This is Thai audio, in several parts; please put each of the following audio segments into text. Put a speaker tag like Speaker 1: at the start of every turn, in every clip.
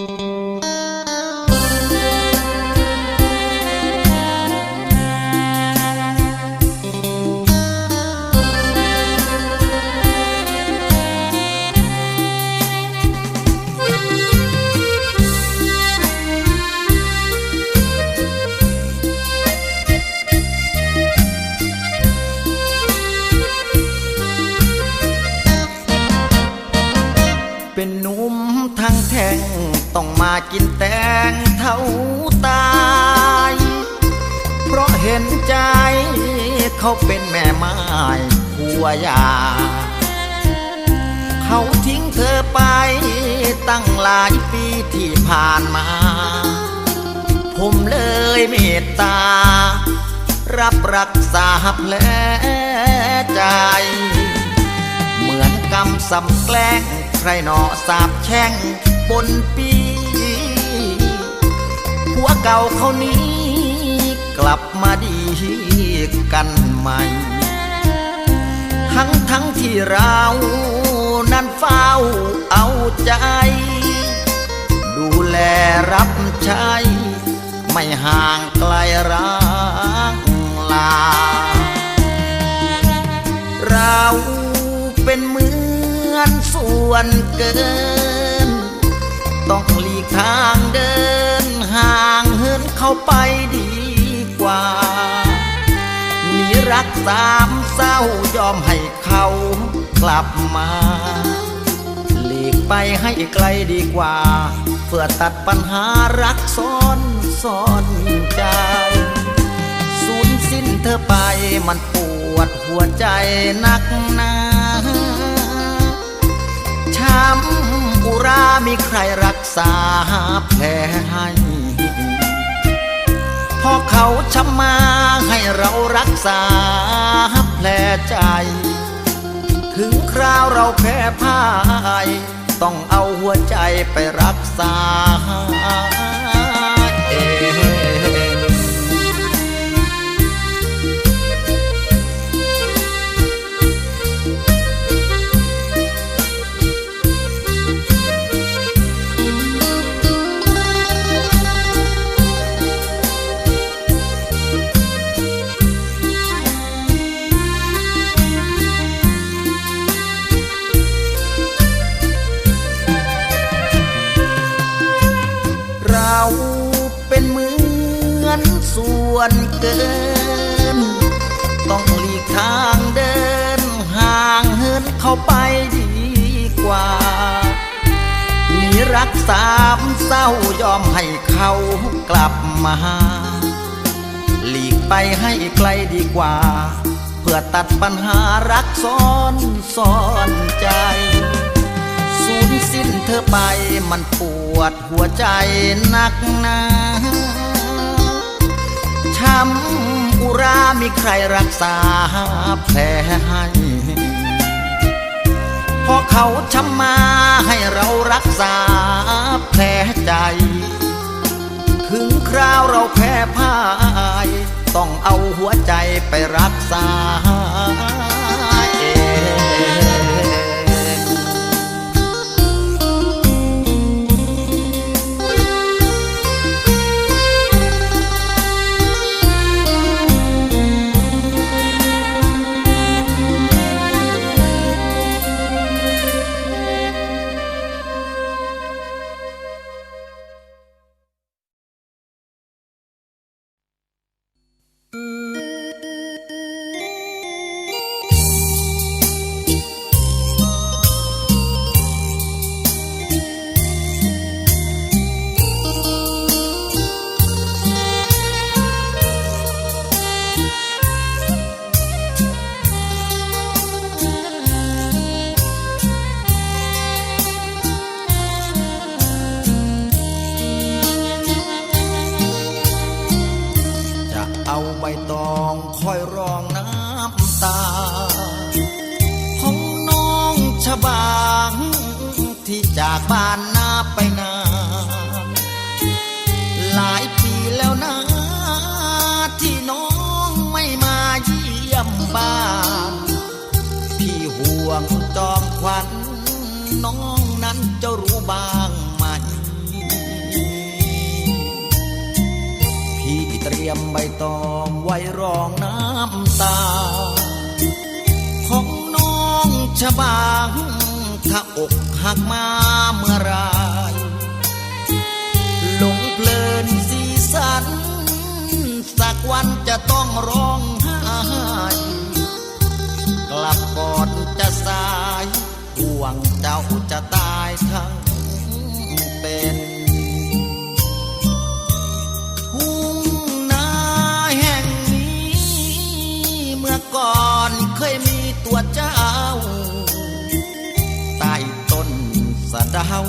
Speaker 1: เป็ เขาเป็นแม่ไม้ผัวยา เขาทิ้งเธอไป ตั้งหลายปีที่ผ่านมา ผมเลยเมตตา รับรักษาแผลใจ เหมือนกำสำแกล้งใครหนอสาบแช่งปนปีผัวเก่าเขานี้กลับมาดี กันใหม่ ทั้งทั้งที่เรานั้นเฝ้าเอาใจ ดูแลรับใช้ไม่ห่างไกลรักลา เราเป็นเหมือนส่วนเกิน ต้องหลีกทางเดินห่างเหินเข้าไป สามเศร้ายอมให้เขากลับมา หลีกไปให้ไกลดีกว่า เพื่อตัดปัญหารักซ้อนซ้อนใจสูญสิ้นเธอไปมันปวดหัวใจนักหนาช้ำอุรามีใครรักษาแผลให้ พอเขาช้ำมาให้เรารักษาแผลใจ ถึงคราวเราแพ้พ่าย ต้องเอาหัวใจไปรักษา เกิน ต้องหลีกทางเดิน ห่างเหินเข้าไปดีกว่า มีรักสามเศร้ายอมให้เขากลับมาหลีกไปให้ไกลดีกว่า เพื่อตัดปัญหารักซ้อนซ้อนใจ สูญสิ้นเธอไปมันปวดหัวใจนักหนา ช้ำอุรามีใครรักษาแผลให้พอเขาช้ำมาให้เรารักษาแผลใจ ถึงคราวเราแพ้พ่าย ต้องเอาหัวใจไปรักษา บ้านนาไปนานหลายปีแล้วนะที่น้องไม่มาเยี่ยมบ้าน พี่ห่วงจอมขวัญน้องนั้นจะรู้บ้างไหม พี่
Speaker 2: เตรี
Speaker 1: ยมใบตองไว้รองน้ำตา ของน้องชะบางถ้าอก หักมาเมื่อไรหลงเพลินสีสัน สักวันจะต้องร้องไห้กลับก่อนจะสายห่วงเจ้าจะตายทั้ง สะเดา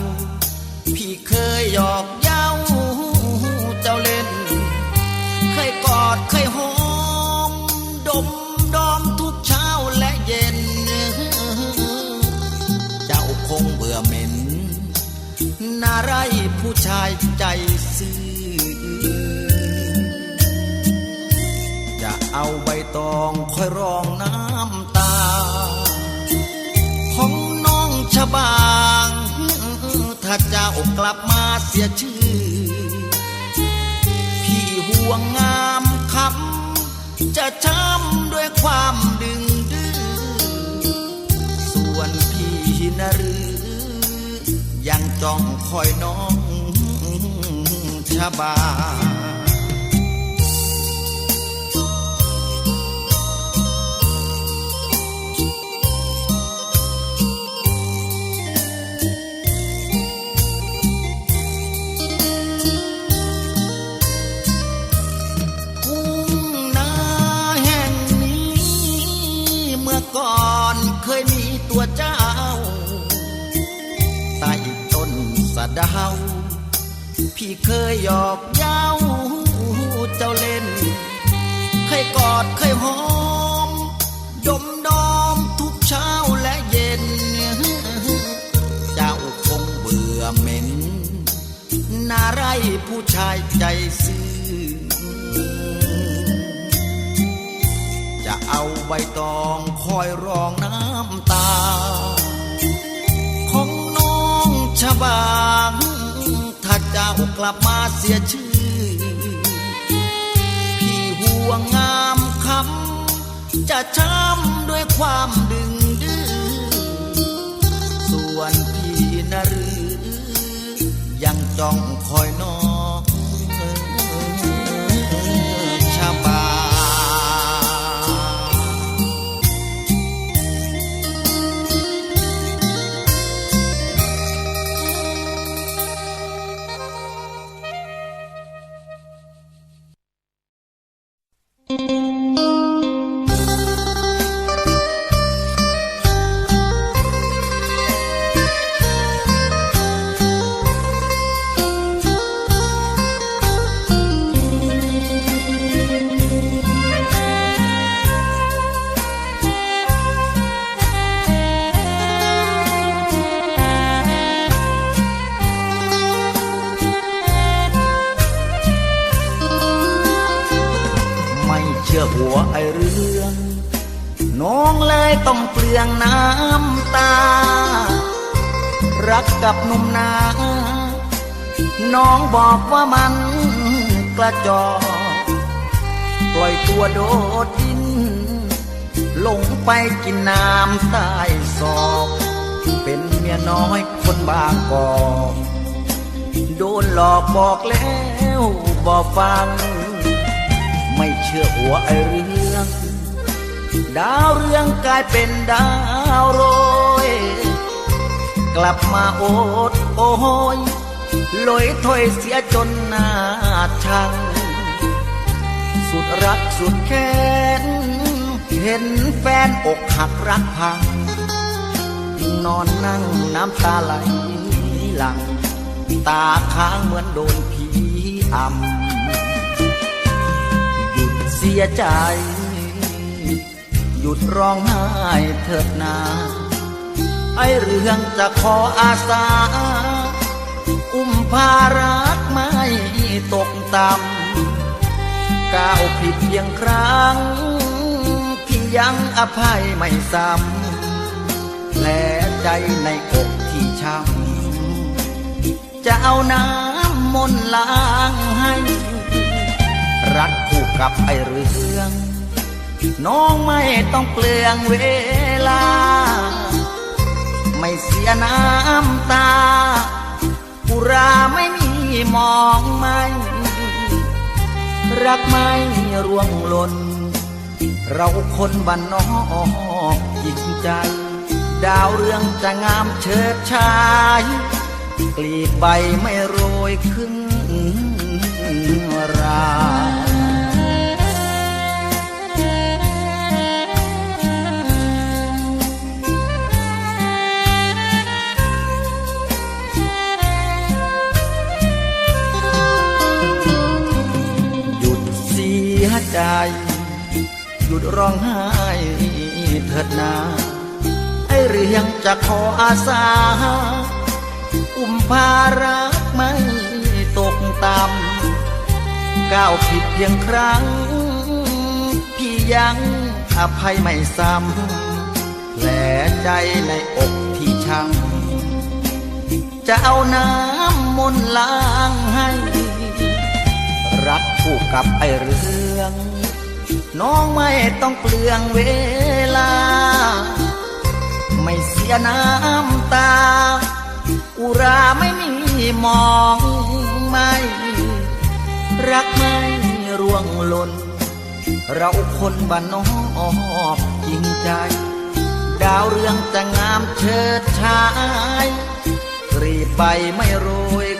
Speaker 1: พี่เคยหยอกเย้าเจ้าเล่น เคยกอดเคยหอม ดมดอมทุกเช้าและเย็น เจ้าคงเบื่อเหม็นนาไรผู้ชายใจซื่อจะเอาใบตองคอยรองน้ำตา ของน้องชบา ข้าเจ้ากลับมาเสียชื่อ พี่ห่วงงามคำจะช้ำด้วยความดึงดื้อส่วนพี่นะหรือยังจ้องคอยน้องชบา เคยหยอกเย้าเจ้าเล่น เคยกอดเคยหอมดมดอมทุกเช้าและเย็น เจ้าคงเบื่อเหม็น นาไรผู้ชายใจซื่อ จะเอาใบตองคอยรองน้ำตา ของน้องชบางถ้า เจ้ากลับมาเสียชื่อ พี่ห่วงงามคำจะช้ำด้วยความดึงดื้อส่วนพี่นรือยังจ้องคอยน้อง กับหนุ่มนาน้องบอกว่ามันกระจอกปล่อยตัวโดดดิน ลงไปกินน้ำใต้ศอกเป็นเมียน้อยคนบางกอกโดนหลอกบอกแล้วบอกฟัง ไม่เชื่อหัวไอเรื่อง ดาวเรื่องกลายเป็นดาวโรย กลับมาโอดโอยลอยถอยเสียจนหน้าชัง สุดรักสุดแค้นเห็นแฟนอกหักรักพัง นอนนั่งน้ำตาไหลหลัง ตาค้างเหมือนโดนผีอำหยุดเสียใจ หยุดร้องไห้เถิดนา ไอเรื่องจะขออาสา อุ้มภารักไม่ตกต่ำก้าวผิดเพียงครั้ง พี่ยังอภัยไม่ซ้ำแผลใจในอกที่ช้ำจะเอาน้ำมนต์ล้างให้ รักผูคู่กับไอเรื่อง น้องไม่ต้องเปลืองเวลา ไม่เสียน้ำตาปุราไม่มีมองไม่ รักไม่ร่วงหล่น เราคนบ้านนอกหญิงใจ ดาวเรืองจะงามเชิดชาย กลีบใบไม่โรยขึ้นรา ใจ หยุดร้องไห้เถิดนาไอเรียงจะขออาสา อุ้มภารักไม่ตกต่ำก้าวผิดเพียงครั้ง พี่ยังอภัยไม่ซ้ำแผลใจในอกที่ช้ำจะเอาน้ำมนต์ล้างให้ คู่กับไอเรื่อง น้องไม่ต้องเปลืองเวลา ไม่เสียน้ำตา อุราไม่มีมองไม่ รักไม่ร่วงหล่น เราคนบ้านนอกจริงใจ ดาวเรืองจะงามเชิดชายรีบไปไม่โรย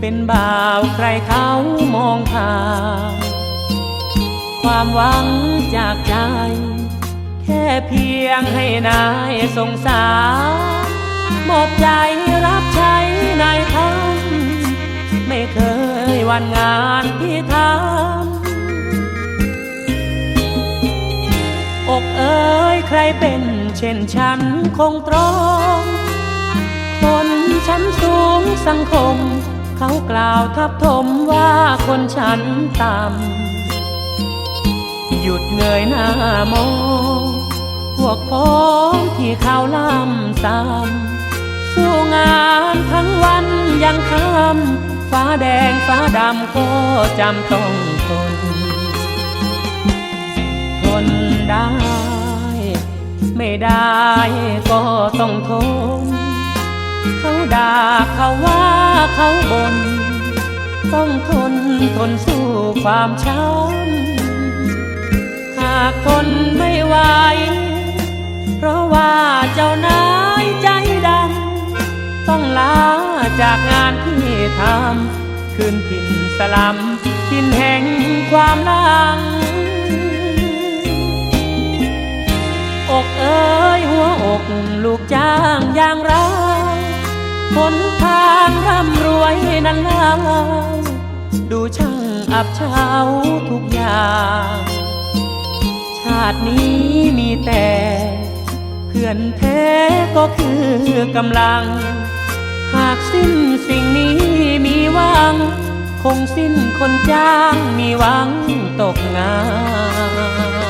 Speaker 2: เป็นบ่าวใครเขามองผ่านความหวังจากใจ แค่เพียงให้นายสงสารมอบใจรับใช้นายทำไม่เคยวันงานที่ทำอกเอ๋ยใครเป็นเช่นฉันคงตรองคน ชั้นสูงสังคม เขากล่าวทับถมว่าคนฉันต่ำหยุดเงยหน้ามองพวกพ้องที่เขาล่ำซ้ำสู้งานทั้งวันยังคำฟ้าแดงฟ้าดำก็จำต้องทน ทนได้ ไม่ได้ก็ต้องทน เขาด่าเขาว่าเขาบน่นต้องทนทนสู้ความช้ำหากทนไม่ไหวเพราะว่าเจ้านายใจดำต้องลาจากงานที่ทำคืนถิ่นสลัมถิ่นแห่งความลังอกเอ้ยหัวอกลูกจ้างอย่างเรา หนทางร่ำรวยนั้นลาดูช่างอับเฉาทุกอย่าง ชาตินี้มีแต่ เพื่อนแท้ก็คือกำลัง หากสิ้นสิ่งนี้มีหวัง คงสิ้นคนจ้างมีหวังตกงาน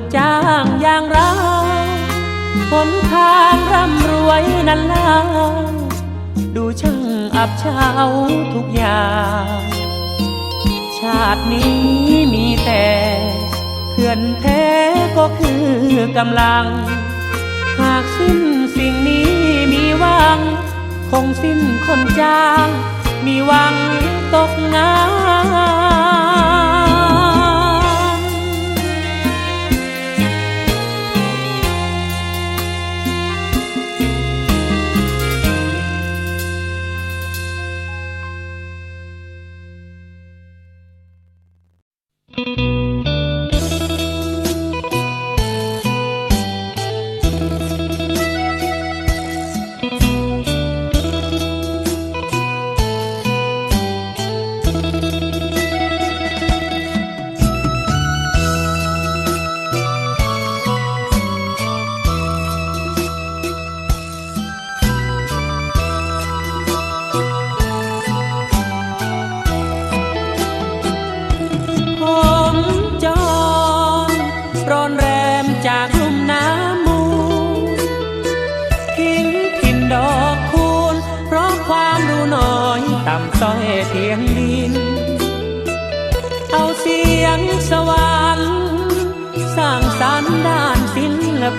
Speaker 2: กจ้างอย่างเราหนทางร่ำรวยนั้นลาดูช่างอับเฉาทุกอย่าง ชาตินี้มีแต่เพื่อนแท้ก็คือกำลัง หากสิ้นสิ่งนี้มีหวัง คงสิ้นคนจ้าง มีหวังตกงาน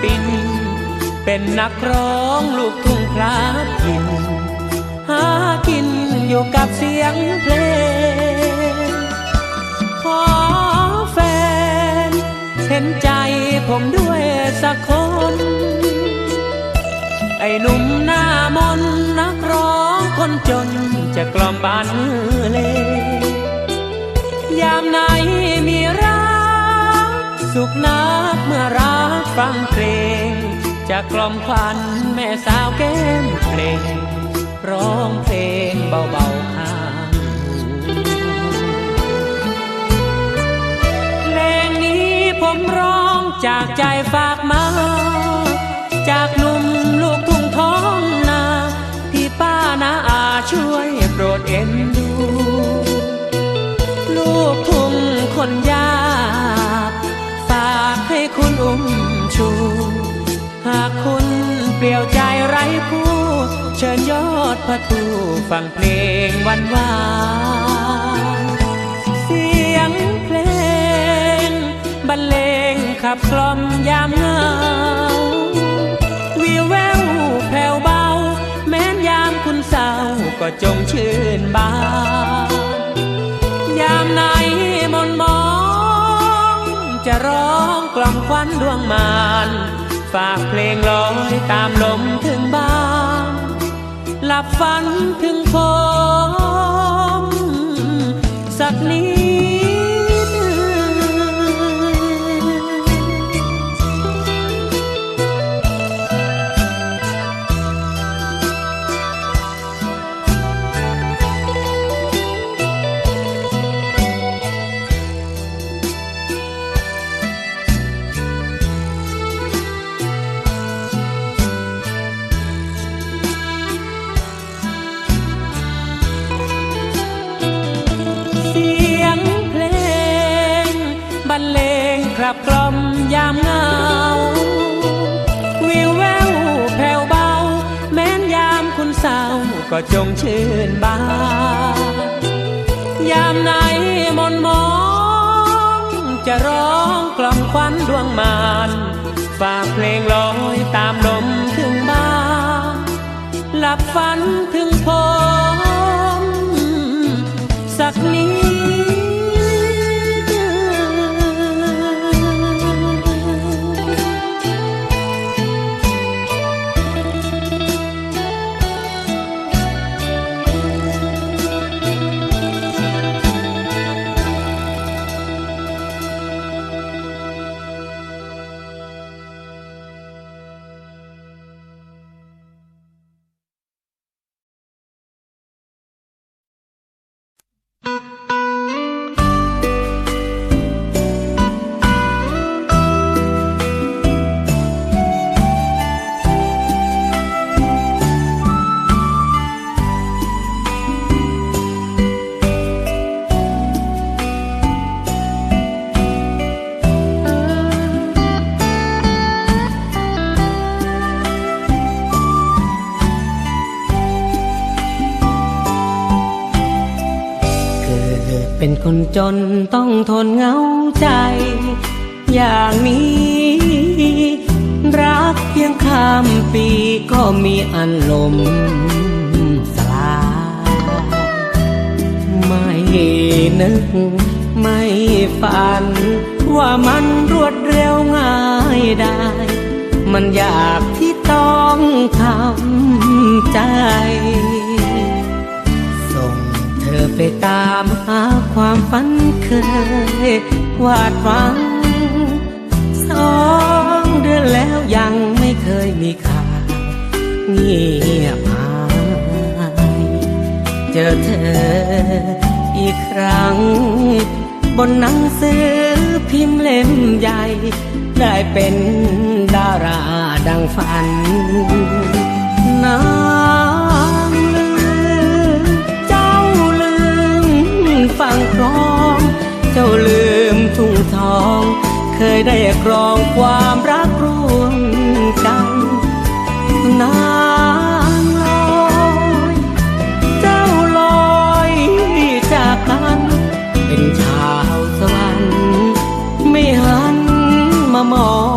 Speaker 2: ปิน เป็นนักร้องลูกทุ่งพลาทิน หากินอยู่กับเสียงเพลง ขอแฟน เห็นใจผมด้วยสักคน ไอ้หนุ่มหน้ามนนักร้องคนจนจะกล่อมบ้านมือเลย ยามไหนมีรัก สุขนักเมื่อรัก ฟังเพลงจะกล่อมควันแม่สาวแก้มเพลง ร้องเพลงเบาๆข้างเพลงนี้ผมร้องจากใจฝากมา จากหนุ่มลูกทุ่งท้องนาที่ป้านาอาช่วยโปรดเอ็นดู ลูกทุ่งคนยากฝากให้คุณอุ้ม ลี่ยวใจไร้ผู้เชิญยอดพระทูฟังเพลงวันวานเสียงเพลงบรรเลงขับกล่อมยามเหงาวิวแววแผ่วเบา แม้นยามคุณเศร้าก็จงชื่นบาน ยามไหนมนมอง จะร้องกล่อมควันดวงมาน ฝากเพลงลอยตามลมถึงบ้านหลับฝันถึงผมสักนิด ยามเหงาวิวแววแผ่วเบา แม้นยามคุณเศร้าก็จงชื่นบานยามไหนมนมอง จะร้องกล่อมควันดวงมานฝากเพลงลอยตามลมถึงบ้านหลับฝันถึงผม
Speaker 3: เป็นคนจนต้องทนเหงาใจ อย่างนี้ รักเพียงข้ามปีก็มีอันลมสลายไม่นึก ไม่ฝัน ว่ามันรวดเร็วง่ายได้ มันอยากที่ต้องทำใจ ไปตามหาความฝันเคยวาดหวังสองเดือนแล้วยังไม่เคยมีข่าวเงียบหายเจอเธออีกครั้ง บนหนังสือพิมพ์เล่มใหญ่ ได้เป็นดาราดังฝันนา ฟังครอง เจ้าลืมทุ่งทอง เคยได้ครองความรักร่วมกันนางลอยเจ้าลอยจากกันเป็นชาวสวรรค์ไม่หันมามอง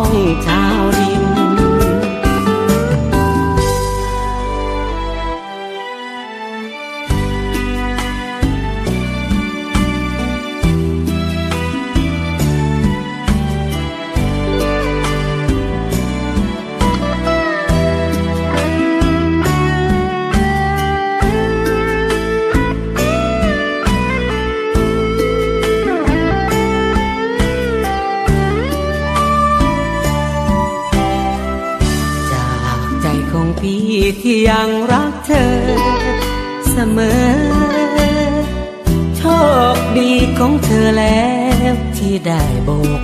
Speaker 3: ที่ได้โบก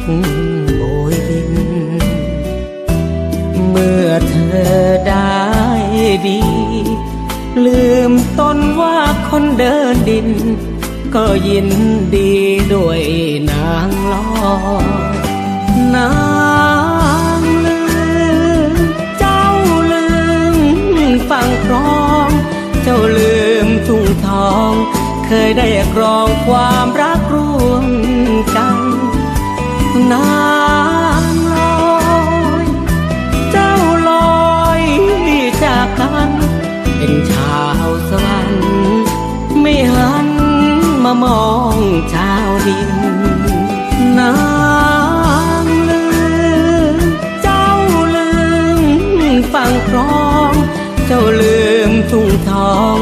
Speaker 3: โบยบิน เมื่อเธอได้ดี ลืมตนว่าคนเดินดิน ก็ยินดีด้วยนางลอนางลืมเจ้าลืมฟังครอง เจ้าลืมทุ่งทอง เคยได้ครองความรักร่วม นางลอยเจ้าลอยจากกันเป็นชาวสวรรค์ไม่หันมามองชาวดินนางลืมเจ้าลืมฟังครอง เจ้าลืมทุ่งทอง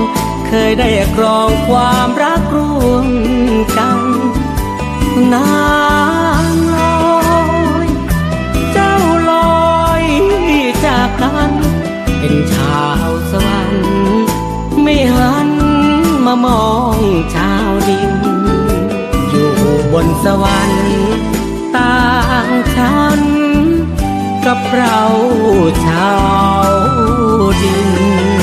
Speaker 3: เคยได้ครองความรักร่วมกันนา มองชาวดิน อยู่บนสวรรค์ต่างชั้นกับเราชาวดิน